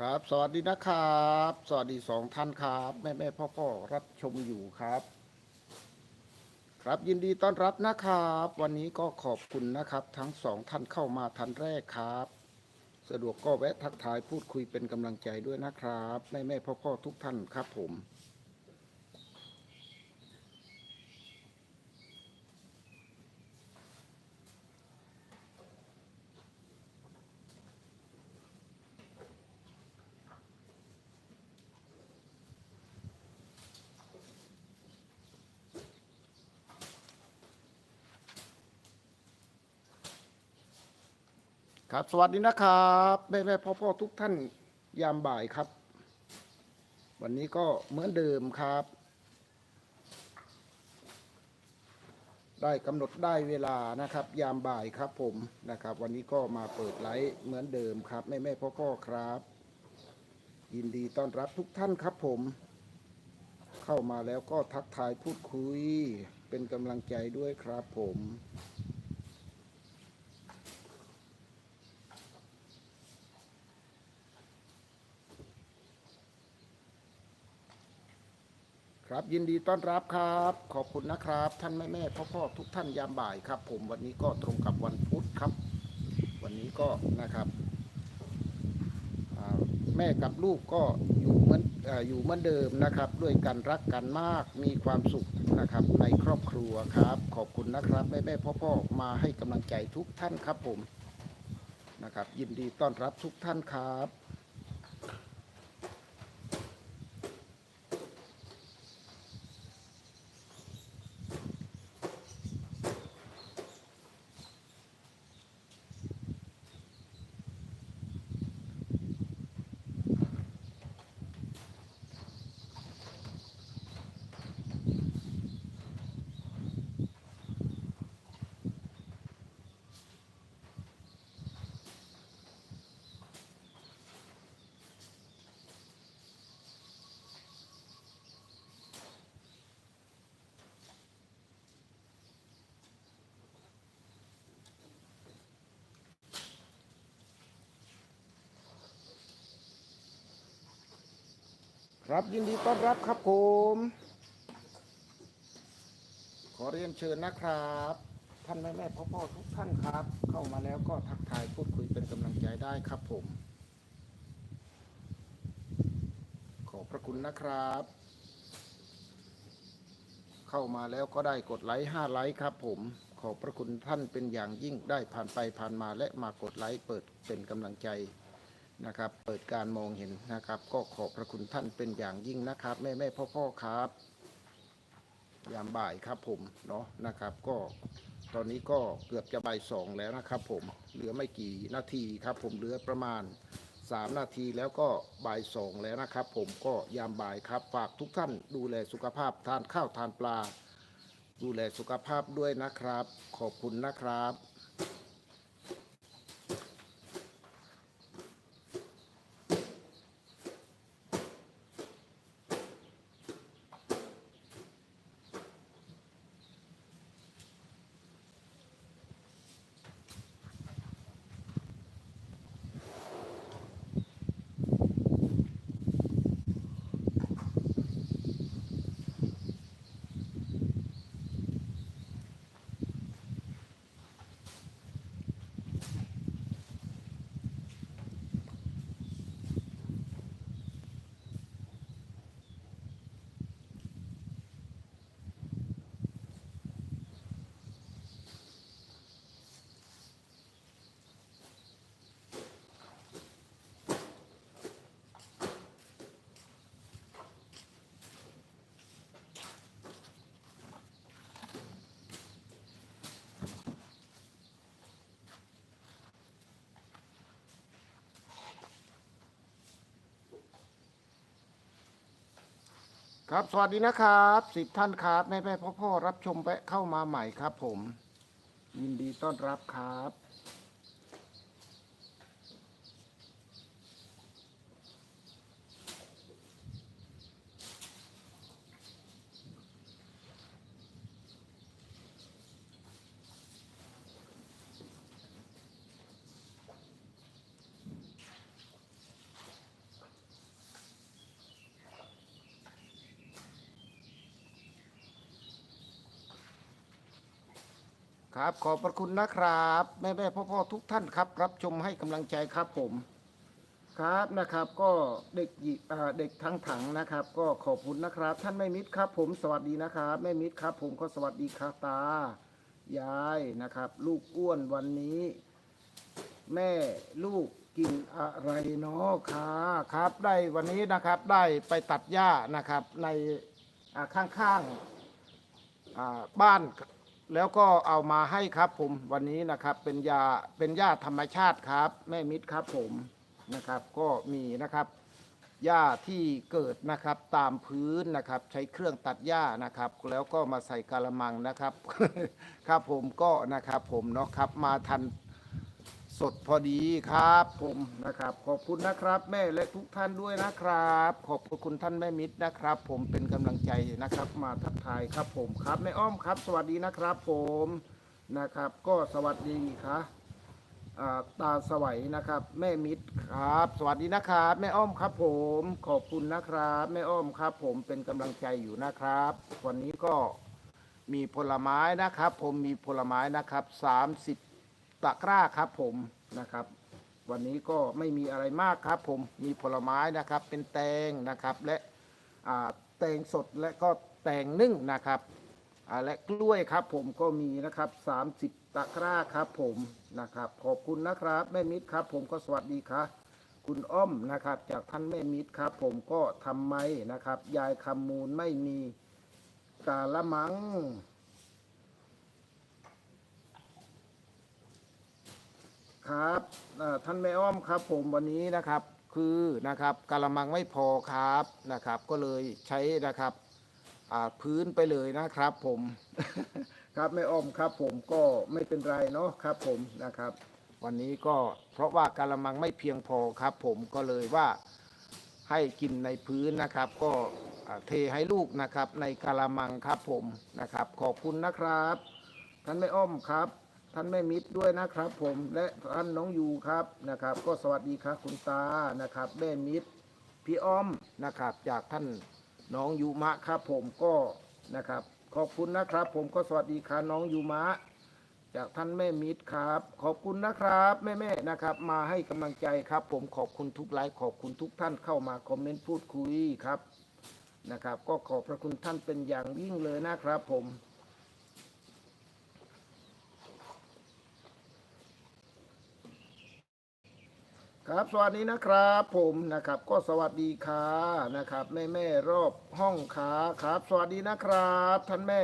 ครับ สวัสดีนะครับ สวัสดีสองท่านครับ แม่แม่พ่อพ่อรับชมอยู่ครับ ครับยินดีต้อนรับนะครับ วันนี้ก็ขอบคุณนะครับ ทั้งสองท่านเข้ามาทันแรกครับ สะดวกก็แวะทักทายพูดคุยเป็นกำลังใจด้วยนะครับ แม่แม่พ่อพ่อทุกท่านครับผม ครับสวัสดีนะครับแม่แม่พ่อพ่อทุกท่านยามบ่ายครับ วันนี้ก็เหมือนเดิมครับ ได้กำหนดได้เวลานะครับ ยามบ่ายครับผมนะครับ วันนี้ก็มาเปิดไลฟ์เหมือนเดิมครับแม่แม่พ่อพ่อครับ ยินดีต้อนรับทุกท่านครับผม เข้ามาแล้วก็ทักทายพูดคุย เป็นกำลังใจด้วยครับผม ครับ ยินดีต้อนรับครับ ขอบคุณนะครับ ท่านแม่แม่พ่อพ่อทุกท่านยามบ่ายครับ ผมวันนี้ก็ตรงกับวันพุธครับ วันนี้ก็นะครับแม่กับลูกก็อยู่เหมือนอออยู่เหมือนเดิมนะครับ ด้วยกันรักกันมากมีความสุขนะครับในครอบครัวครับ ขอบคุณนะครับแม่แม่พ่อพ่อมาให้กำลังใจทุกท่านครับผมนะครับ ยินดีต้อนรับทุกท่านครับ ครับยินดีต้อนรับครับผม ขอเรียนเชิญนะครับ ท่านแม่แม่พ่อพ่อทุกท่านครับ เข้ามาแล้วก็ทักทายพูดคุยเป็นกำลังใจได้ครับผม ขอบพระคุณนะครับ เข้ามาแล้วก็ได้กดไลค์ห้าไลค์ครับผม ขอบพระคุณท่านเป็นอย่างยิ่งได้ผ่านไปผ่านมาและมากดไลค์เปิดเป็นกำลังใจ นะครับ เปิดการมองเห็นนะครับ ก็ขอบพระคุณท่านเป็นอย่างยิ่งนะครับแม่แม่พ่อพ่อครับ ยามบ่ายครับผมเนาะนะครับ ก็ตอนนี้ก็เกือบจะบ่ายสองแล้วนะครับ ผมเหลือไม่กี่นาทีครับ ผมเหลือประมาณ3นาทีแล้วก็บ่ายสองแล้วนะครับ ผมก็ยามบ่ายครับ ฝากทุกท่านดูแลสุขภาพทานข้าวทานปลา ดูแลสุขภาพด้วยนะครับ ขอบคุณนะครับ ครับ สวัสดีนะครับสิบท่านครับแม่แม่พ่อพ่อรับชมแวะเข้ามาใหม่ครับผม ยินดีต้อนรับครับ ครับ ขอบพระคุณนะครับ แม่แม่พ่อพ่อทุกท่านครับ รับชมให้กำลังใจครับผม ครับนะครับก็เด็กหญิอ่าเด็กทั้งถังนะครับ ก็ขอบคุณนะครับ ท่านแม่มิตรครับ ผมสวัสดีนะครับแม่มิตรครับ ผมก็สวัสดีครับตายายนะครับ ลูกอ้วนวันนี้ แม่ลูกกินอะไรเนาะค่ะครับ ได้วันนี้นะครับได้ไปตัดหญ้านะครับในข้างๆบ้าน แล้วก็เอามาให้ครับผมวันนี้นะครับเป็นยาเป็นหญ้าธรรมชาติครับ แม่มิตรครับผมนะครับ ก็มีนะครับหญ้าที่เกิดนะครับตามพื้นนะครับ ใช้เครื่องตัดหญ้านะครับ แล้วก็มาใส่กะละมังนะครับ ครับผมก็นะครับผมเนาะครับมาทัน สดพอดีครับผมนะครับ ขอบคุณนะครับ แม่และทุกท่านด้วยนะครับ ขอบคุณท่านแม่มิตรนะครับ ผมเป็นกำลังใจนะครับ มาทักทายครับผมครับแม่อ้อมครับ สวัสดีนะครับ ผมนะครับ ก็สวัสดีครับอ่าตาสวัยนะครับ แม่มิตรครับ สวัสดีนะครับ แม่อ้อมครับ ผม ขอบคุณนะครับ แม่อ้อมครับ ผมเป็นกำลังใจอยู่นะครับ วันนี้ก็มีผลไม้นะครับ ผมมีผลไม้นะครับ30 ตะกร้าครับผมนะครับ วันนี้ก็ไม่มีอะไรมากครับผมมีผลไม้นะครับ เป็นแตงนะครับและแตงสดและก็แตงนึ่งนะครับและกล้วยครับผมก็มีนะครับ 30 ตะกร้าครับผมนะครับ ขอบคุณนะครับแม่มิตรครับผมก็สวัสดีครับคุณอ้อมนะครับ จากท่านแม่มิตรครับ ผมก็ทำไมนะครับ ยายคำมูลไม่มีกาละมัง ครับท่านแม่อ้อมครับ ผมวันนี้นะครับคือนะครับกะละมังไม่พอครับนะครับ ก็เลยใช้นะครับพื้นไปเลยนะครับ ผมครับแม่อ้อมครับ ผมก็ไม่เป็นไรเนาะครับ ผมนะครับ วันนี้ก็เพราะว่ากะละมังไม่เพียงพอครับ ผมก็เลยว่าให้กินในพื้นนะครับ ก็เทให้ลูกนะครับ ในกะละมังครับผมนะครับ ขอบคุณนะครับท่านแม่อ้อมครับ ท่านแม่มิตรด้วยนะครับ ผมและท่านน้องยูครับนะครับ ก็สวัสดีครับคุณตานะครับแม่มิตรพี่อ้อมนะครับ จากท่านน้องยูมะครับผมก็นะครับ ขอบคุณนะครับ ผมก็สวัสดีค่ะน้องยูมะ จากท่านแม่มิตรครับ ขอบคุณนะครับ แม่ๆนะครับ มาให้กำลังใจครับ ผมขอบคุณทุกไลค์ขอบคุณทุกท่านเข้ามาคอมเมนต์พูดคุยครับนะครับ ก็ขอบพระคุณท่านเป็นอย่างยิ่งเลยนะครับ ผม ครับสวัสดีนะครับผมนะครับก็สวัสดีค่ะนะครับแม่แม่รอบห้องขาครับ สวัสดีนะครับ ท่านแม่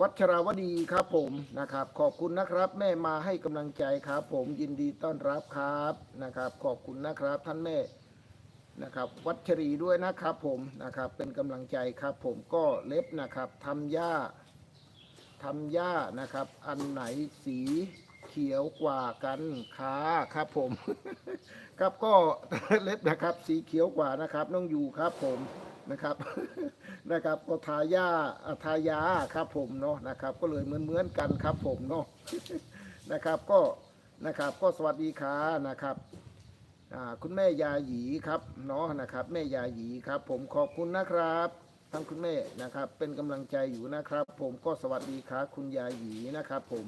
วัชราวดีครับผมนะครับ ขอบคุณนะครับ แม่มาให้กำลังใจครับ ผมยินดีต้อนรับครับนะครับ ขอบคุณนะครับ ท่านแม่นะครับ วัชรีด้วยนะครับผมนะครับเป็นกำลังใจครับผมก็เล็บนะครับทำหญ้าทำหญ้านะครับ อันไหนสี เขียวกว่ากันขาครับผม ครับก็เล็บนะครับ สีเขียวกว่านะครับน้องอยู่ครับผมนะครับนะครับก็ทาหญ้าทายาครับผมเนาะนะครับ ก็เลยเหมือนเหมือนๆกันครับผมเนาะนะครับก็นะครับก็สวัสดีค่ะนะครับคุณแม่ยาหยีครับเนาะนะครับ แม่ยาหยีครับ ผมขอบคุณนะครับทั้งคุณแม่นะครับ เป็นกำลังใจอยู่นะครับ ผมก็สวัสดีครับคุณยาหยีนะครับ ผม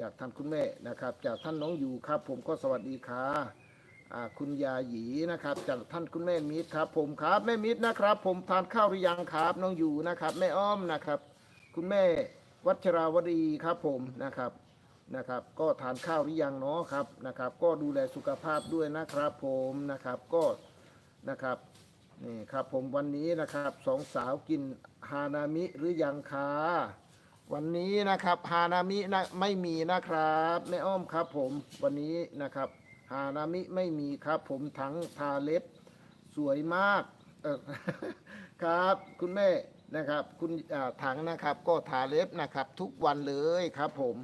จากท่านคุณแม่นะครับ จากท่านน้องอยู่ครับ ผมก็สวัสดีค่ะคุณยาหยีนะครับ จากท่านคุณแม่มิตรครับ ผมครับแม่มิตรนะครับ ผมทานข้าวหรือยังครับน้องอยู่นะครับแม่อ้อมนะครับ คุณแม่วัชราวดีครับผมนะครับนะครับ ก็ทานข้าวหรือยังเนาะครับนะครับ ก็ดูแลสุขภาพด้วยนะครับ ผมนะครับก็นะครับนี่ครับผมวันนี้นะครับสองสาวกินฮานามิหรือยังคะ วันนี้นะครับฮานามินะไม่มีนะครับแม่อ้อมครับผมวันนี้นะครับฮานามิไม่มีครับ ผมทั้งทาเล็บสวยมากเออครับ คุณแม่นะครับคุณถังนะครับก็ทาเล็บนะครับทุกวันเลยครับผม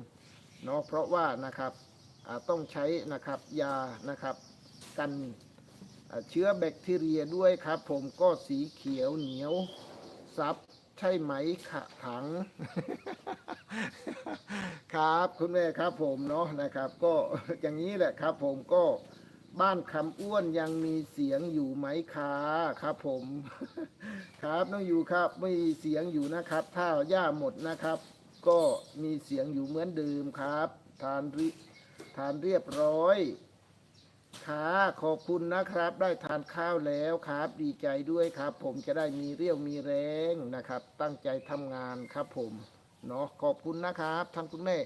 เนาะเพราะว่านะครับต้องใช้นะครับยานะครับกันเชื้อแบคทีเรียด้วยครับ ผมก็สีเขียวเหนียวซับ ใช่ไหมขะถัง ครับคุณแม่ครับผมเนาะนะครับ ก็อย่างนี้แหละครับ ผมก็บ้านคำอ้วนยังมีเสียงอยู่ไหมคะครับ ผม ครับน้องอยู่ครับไม่มีเสียงอยู่นะครับ ถ้าหญ้าหมดนะครับ ก็ก็มีเสียงอยู่เหมือนเดิมครับ ทานริทานเรียบร้อย ค่ะขอบคุณนะครับ ได้ทานข้าวแล้วครับ ดีใจด้วยครับ ผมจะได้มีเรี่ยวมีแรงนะครับ ตั้งใจทำงานครับผมเนาะขอบคุณนะครับท่านคุณแม่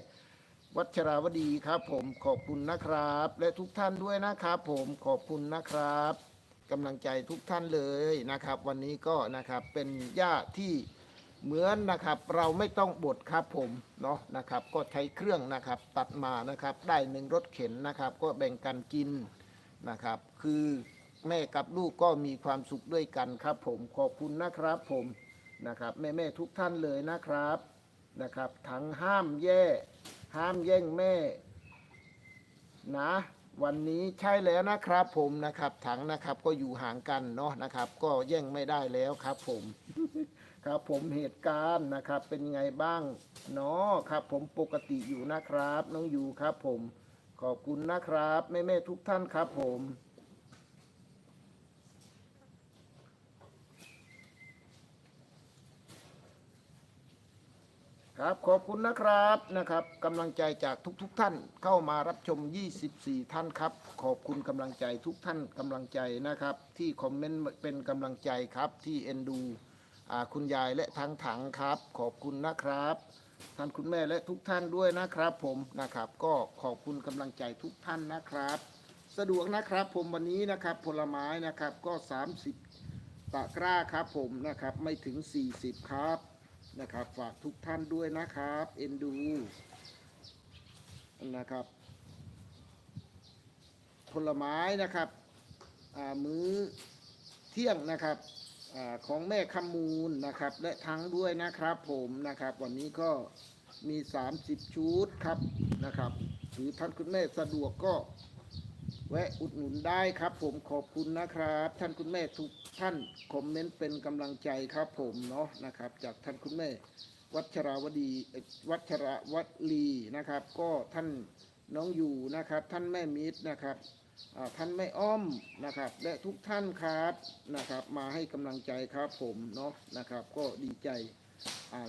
วัชราวดีครับ ผมขอบคุณนะครับ และทุกท่านด้วยนะครับ ผมขอบคุณนะครับกำลังใจทุกท่านเลยนะครับ วันนี้ก็นะครับเป็นญาติที่ เหมือนนะครับเราไม่ต้องบดครับผมเนาะนะครับ ก็ใช้เครื่องนะครับตัดมานะครับได้หนึ่งรถเข็นนะครับ ก็แบ่งกันกินนะครับ คือแม่กับลูกก็มีความสุขด้วยกันครับ ผมขอบคุณนะครับผมนะครับแม่แม่ๆทุกท่านเลยนะครับนะครับ ทั้งห้ามแย่ ห้ามแย่งแม่นะวันนี้ใช่แล้วนะครับผมนะครับ ถังนะครับก็อยู่ห่างกันเนาะนะครับ ก็แย่งไม่ได้แล้วครับผม ครับผมเหตุการณ์นะครับเป็นไงบ้างเนาะครับผมปกติอยู่นะครับ น้องอยู่ครับผมขอบคุณนะครับแม่แม่ทุกท่านครับผมครับขอบคุณนะครับนะครับกำลังใจจากทุกๆทท่านเข้ามารับชม 24 ท่านครับ ขอบคุณกำลังใจทุกท่านกำลังใจนะครับ ที่คอมเมนต์เป็นกำลังใจครับที่เอ็นดู คุณยายและทั้งถังครับ ขอบคุณนะครับ ท่านคุณแม่และทุกท่านด้วยนะครับ ผมนะครับ ก็ขอบคุณกำลังใจทุกท่านนะครับ สะดวกนะครับผมวันนี้นะครับผลไม้นะครับก็ 30 ตะกร้าครับผมนะครับไม่ถึง 40 ครับนะครับฝากทุกท่านด้วยนะครับเอ็นดูนะครับผลไม้นะครับมื้อเที่ยงนะครับ ของแม่คำมูลนะครับ และทั้งด้วยนะครับผมนะครับ วันนี้ก็มี 30 ชุดครับนะครับหรือท่านคุณแม่สะดวกก็แวะอุดหนุนได้ครับผมขอบคุณนะครับ ท่านคุณแม่ทุกท่านคอมเมนต์เป็นกำลังใจครับผมเนาะนะครับ จากท่านคุณแม่วัชราวดีวัชรวัลีนะครับ ก็ท่านน้องอยู่นะครับ ท่านแม่มิตรนะครับ ท่านแม่อ้อมนะครับ และทุกท่านครับนะครับ มาให้กำลังใจครับผมเนาะนะครับ ก็ดีใจอ่า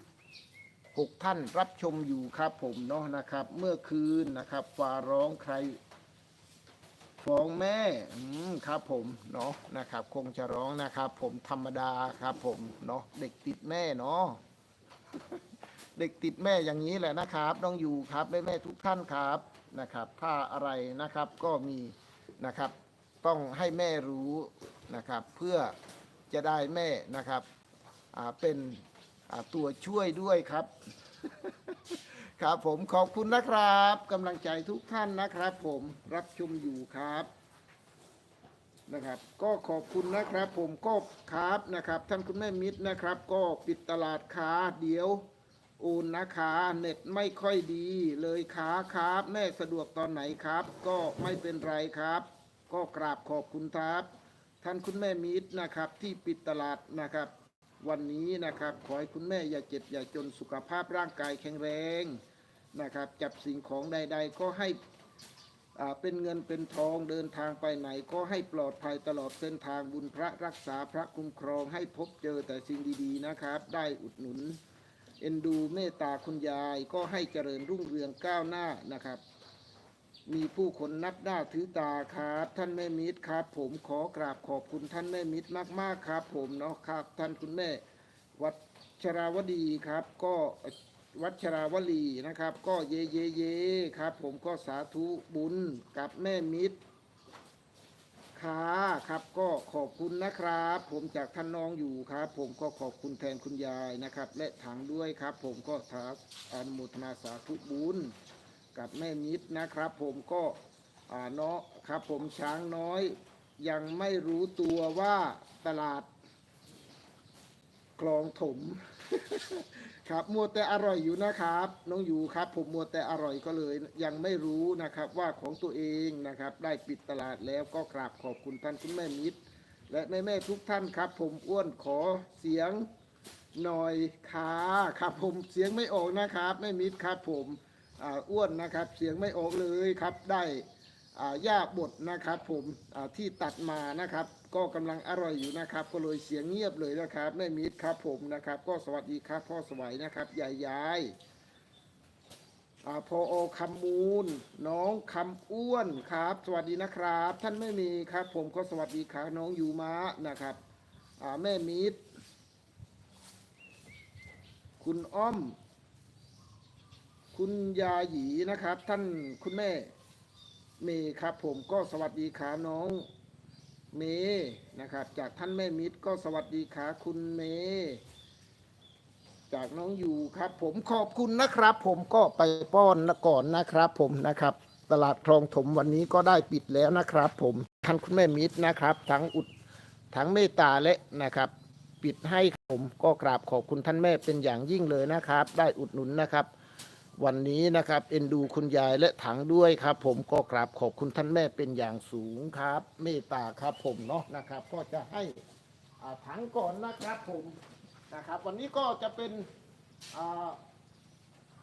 20หกท่านรับชมอยู่ครับผมเนาะนะครับ เมื่อคืนนะครับฟ้าร้องใครฟ้องแม่อืมครับผมเนาะนะครับ คงจะร้องนะครับ ผมธรรมดาครับผมเนาะเด็กติดแม่เนาะ เด็กติดแม่อย่างนี้แหละนะครับต้องอยู่ครับแม่แม่ทุกท่านครับนะครับ ถ้าอะไรนะครับก็มีนะครับ ต้องให้แม่รู้นะครับ เพื่อจะได้แม่นะครับเป็นตัวช่วยด้วยครับ ครับผมขอบคุณนะครับกำลังใจทุกท่านนะครับ ผมรับชมอยู่ครับนะครับก็ขอบคุณนะครับผมก็ครับนะครับ ท่านคุณแม่มิตรนะครับ ก็ปิดตลาดค้าเดี๋ยว อนนะคะเน็ตไม่ค่อยดีเลยค้าครับ แม่สะดวกตอนไหนครับ ก็ไม่เป็นไรครับ ก็กราบขอบคุณครับ ท่านคุณแม่มิตรนะครับที่ปิดตลาดนะครับ วันนี้นะครับขอให้คุณแม่อย่าเจ็บอย่าจนสุขภาพร่างกายแข็งแรงนะครับ จับสิ่งของใด ๆ ก็ให้อ่าเป็นเงินเป็นทองเดินทางไปไหน ก็ให้ปลอดภัยตลอดเส้นทางบุญพระรักษาพระคุ้มครองให้พบเจอแต่สิ่งดีๆนะครับ ได้อุดหนุน เอ็นดูเมตตาคุณยายก็ให้เจริญรุ่งเรืองก้าวหน้านะครับ มีผู้คนนับหน้าถือตาครับ ท่านแม่มิตรครับ ผมขอกราบขอบคุณท่านแม่มิตรมาก ๆ ครับ ผมเนาะครับ ท่านคุณแม่วัชราวดีครับ ก็วัชราวลีนะครับ ก็เยเยเยครับ ผมก็สาธุบุญกับแม่มิตร ค่ะครับก็ขอบคุณนะครับ ผมจากท่านน้องอยู่ครับ ผมก็ขอบคุณแทนคุณยายนะครับ และถังด้วยครับ ผมก็สาอนุโมทนาสาธุบุญกับแม่มิดนะครับ ผมก็อ่าเนาะครับ ผมช้างน้อย ยังไม่รู้ตัวว่าตลาด คลองถม ครับมัวแต่อร่อยอยู่นะครับ น้องอยู่ครับ ผมมัวแต่อร่อยก็เลย ยังไม่รู้นะครับว่าของตัวเองนะครับ ได้ปิดตลาดแล้วก็กราบขอบคุณท่านคุณแม่มิตร และแม่แม่ทุกท่านครับ ผมอ้วนขอเสียงหน่อยค่ะครับผมเสียงไม่ออกนะครับแม่มิตรครับ ผมอ้วนนะครับ เสียงไม่ออกเลยครับได้อ่าหญ้าบดนะครับ ผมที่ตัดมานะครับ ก็กำลังอร่อยอยู่นะครับ ก็เลยเสียงเงียบเลยนะครับแม่มิตรครับผมนะครับ ก็สวัสดีครับพ่อสวัยนะครับยายยายอ่พอโอคำมูล น้องคำอ้วนครับ สวัสดีนะครับ ท่านไม่มีครับ ผมก็สวัสดีครับน้องยูมะนะครับแม่มิตร คุณอ้อม คุณยาหยีนะครับ ท่านคุณแม่เมย์ครับ ผมก็สวัสดีขาน้อง เมย์นะครับ จากท่านแม่มิตรก็สวัสดีขาคุณเมย์จากน้องอยู่ครับ ผมขอบคุณนะครับ ผมก็ไปป้อนก่อนนะครับ ผมนะครับ ตลาดคลองถมวันนี้ก็ได้ปิดแล้วนะครับ ผมท่านคุณแม่มิตรนะครับ ทั้งอุดทั้งเมตตาและนะครับ ปิดให้ผมก็กราบขอบคุณท่านแม่เป็นอย่างยิ่งเลยนะครับ ได้อุดหนุนนะครับ วันนี้นะครับเอ็นดูคุณยายและถังด้วยครับ ผมก็กราบขอบคุณท่านแม่เป็นอย่างสูงครับ เมตตาครับผมเนาะนะครับ ก็จะให้อ่าถังก่อนนะครับผมนะครับ วันนี้ก็จะเป็นอ่า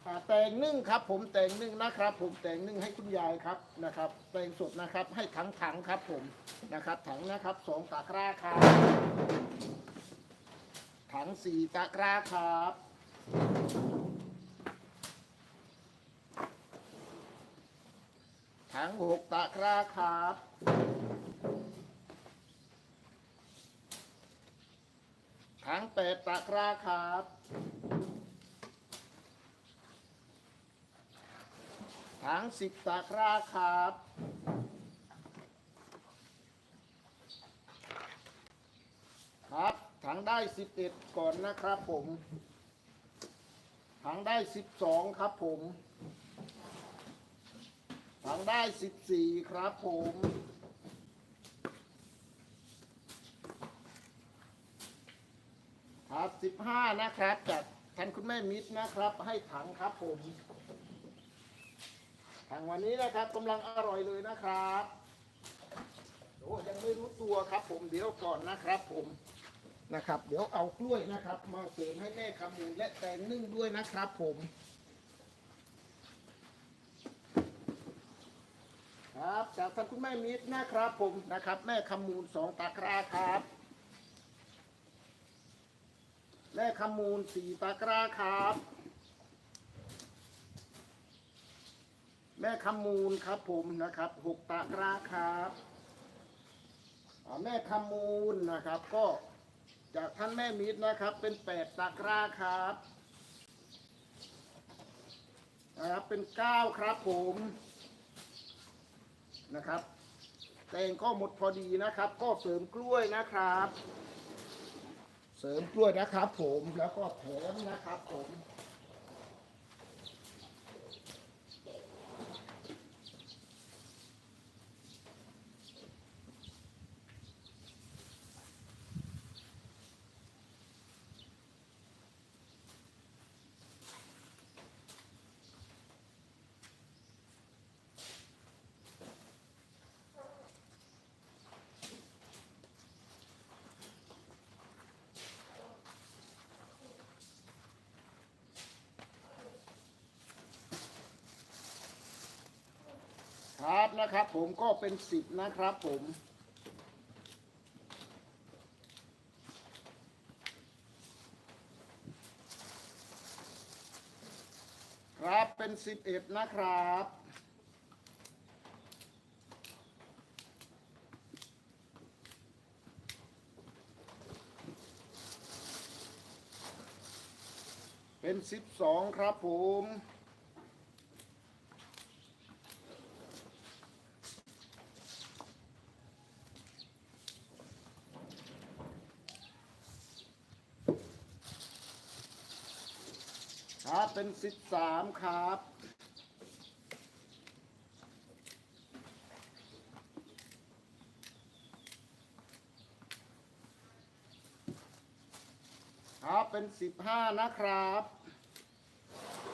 อ่าแตงนึ่งครับ ผมแตงนึ่งนะครับ ผมแตงนึ่งให้คุณยายครับนะครับแตงสดนะครับ ให้ถังถังๆครับผมนะครับถังนะครับสองตะกร้าครับถังสี่ตะกร้าครับ ถังหกตะกร้าครับถังแปดตะกร้าครับถังสิบตะกร้าครับครับถังได้สิบเอ็ดก่อนนะครับผมถังได้สิบสองครับผม ถังได้สิบสี่ครับผม ครับสิบห้านะครับจากท่านคุณแม่มิตรนะครับ ให้ถังครับผมถังวันนี้นะครับกำลังอร่อยเลยนะครับโอ้ยังไม่รู้ตัวครับผมเดี๋ยวก่อนนะครับผมนะครับ เดี๋ยวเอากล้วยนะครับ มาเสริมให้แม่คำมูลและแตงนึ่งด้วยนะครับผม ครับจากท่านคุณแม่มิตรนะครับผมนะครับ แม่คำมูลสองตะกร้าครับ แม่คำมูลสี่ตะกร้าครับ แม่คำมูลครับผมนะครับหกตะกร้าครับแม่คำมูลนะครับก็จากท่านแม่มิตรนะครับ เป็นแปดตะกร้าครับนะครับเป็นเก้าครับผม นะครับแตงก็หมดพอดีนะครับ ก็เสริมกล้วยนะครับ เสริมกล้วยนะครับ ผมแล้วก็แถมนะครับผม ครับนะครับ ผมก็เป็นสิบนะครับผมครับเป็นสิบเอ็ดนะครับเป็นสิบสองครับผม ครับเป็น สิบสามครับ ครับเป็นสิบห้านะครับ